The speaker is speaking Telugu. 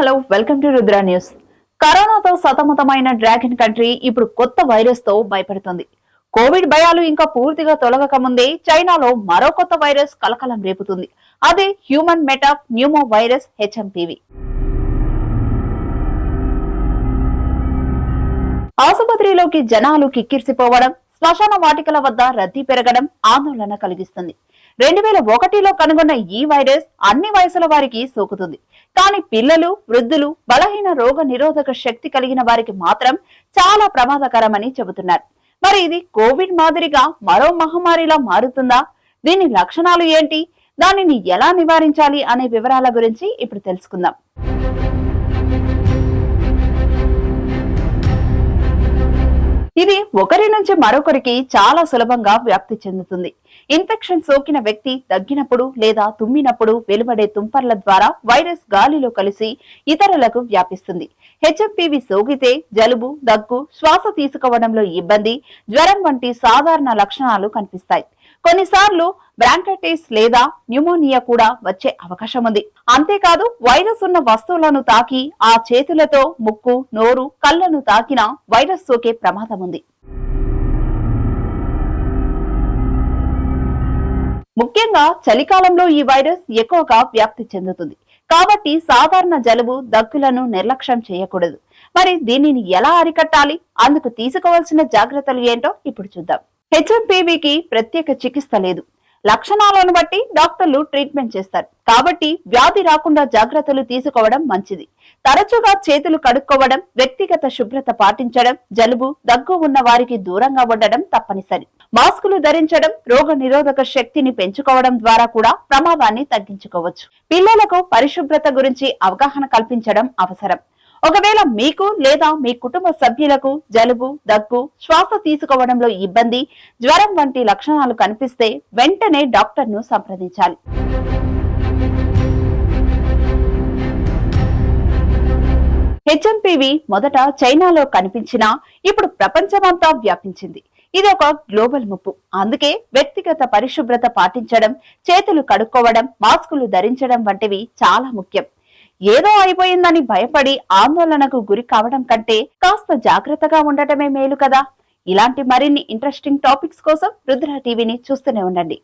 Hello welcome to Rudra news. కరోనాతో సతమతమైన డ్రాగన్ కంట్రీ ఇప్పుడు కొత్త వైరస్తో భయపడుతుంది. కోవిడ్ భయాలు ఇంకా పూర్తిగా తొలగక ముందే చైనాలో మరో కొత్త వైరస్ కలకలం రేపుతుంది. అదే human metapneumovirus HMPV. ఆసుపత్రిలోకి జనాలు కిక్కిరిసిపోవడం శ్మశాన వాటికల వద్ద రద్దీ పెరగడం ఆందోళన కలిగిస్తుంది. రెండు వేల ఒకటిలో కనుగొన్న ఈ వైరస్ అన్ని వయసుల వారికి సోకుతుంది. కానీ పిల్లలు వృద్ధులు బలహీన రోగ నిరోధక శక్తి కలిగిన వారికి మాత్రం చాలా ప్రమాదకరమని చెబుతున్నారు. మరి ఇది కోవిడ్ మాదిరిగా మరో మహమ్మారిలా మారుతుందా? దీని లక్షణాలు ఏంటి? దానిని ఎలా నివారించాలి అనే వివరాల గురించి ఇప్పుడు తెలుసుకుందాం. ఇది ఒకరి నుంచి మరొకరికి చాలా సులభంగా వ్యాప్తి చెందుతుంది. ఇన్ఫెక్షన్ సోకిన వ్యక్తి దగ్గినప్పుడు లేదా తుమ్మినప్పుడు వెలువడే తుంపర్ల ద్వారా వైరస్ గాలిలో కలిసి ఇతరులకు వ్యాపిస్తుంది. హెచ్ఎంపీవి సోకితే జలుబు దగ్గు శ్వాస తీసుకోవడంలో ఇబ్బంది జ్వరం వంటి సాధారణ లక్షణాలు కనిపిస్తాయి. కొన్నిసార్లు బ్రాంకైటిస్ లేదా న్యూమోనియా కూడా వచ్చే అవకాశం ఉంది. అంతేకాదు వైరస్ ఉన్న వస్తువులను తాకి ఆ చేతులతో ముక్కు నోరు కళ్ళను తాకినా వైరస్ సోకే ప్రమాదం ఉంది. ముఖ్యంగా చలికాలంలో ఈ వైరస్ ఎక్కువగా వ్యాప్తి చెందుతుంది. కాబట్టి సాధారణ జలుబు దగ్గులను నిర్లక్ష్యం చేయకూడదు. మరి దీనిని ఎలా అరికట్టాలి? అందుకు తీసుకోవాల్సిన జాగ్రత్తలు ఏంటో ఇప్పుడు చూద్దాం. హెచ్ఎంపీవీకి ప్రత్యేక చికిత్స లేదు. లక్షణాలను బట్టి డాక్టర్లు ట్రీట్మెంట్ చేస్తారు. కాబట్టి వ్యాధి రాకుండా జాగ్రత్తలు తీసుకోవడం మంచిది. తరచుగా చేతులు కడుక్కోవడం వ్యక్తిగత శుభ్రత పాటించడం జలుబు దగ్గు ఉన్న వారికి దూరంగా ఉండడం తప్పనిసరి. మాస్కులు ధరించడం రోగ నిరోధక శక్తిని పెంచుకోవడం ద్వారా కూడా ప్రమాదాన్ని తగ్గించుకోవచ్చు. పిల్లలకు పరిశుభ్రత గురించి అవగాహన కల్పించడం అవసరం. ఒకవేళ మీకు లేదా మీ కుటుంబ సభ్యులకు జలుబు దగ్గు శ్వాస తీసుకోవడంలో ఇబ్బంది జ్వరం వంటి లక్షణాలు కనిపిస్తే వెంటనే డాక్టర్ను సంప్రదించాలి. హెచ్ఎంపీవి మొదట చైనాలో కనిపించినా ఇప్పుడు ప్రపంచమంతా వ్యాపించింది. ఇది ఒక గ్లోబల్ ముప్పు. అందుకే వ్యక్తిగత పరిశుభ్రత పాటించడం చేతులు కడుక్కోవడం మాస్కులు ధరించడం వంటివి చాలా ముఖ్యం. ఏదో అయిపోయిందని భయపడి ఆందోళనకు గురి కావడం కంటే కాస్త జాగ్రత్తగా ఉండటమే మేలు కదా. ఇలాంటి మరిన్ని ఇంట్రెస్టింగ్ టాపిక్స్ కోసం రుద్ర టీవీని చూస్తూనే ఉండండి.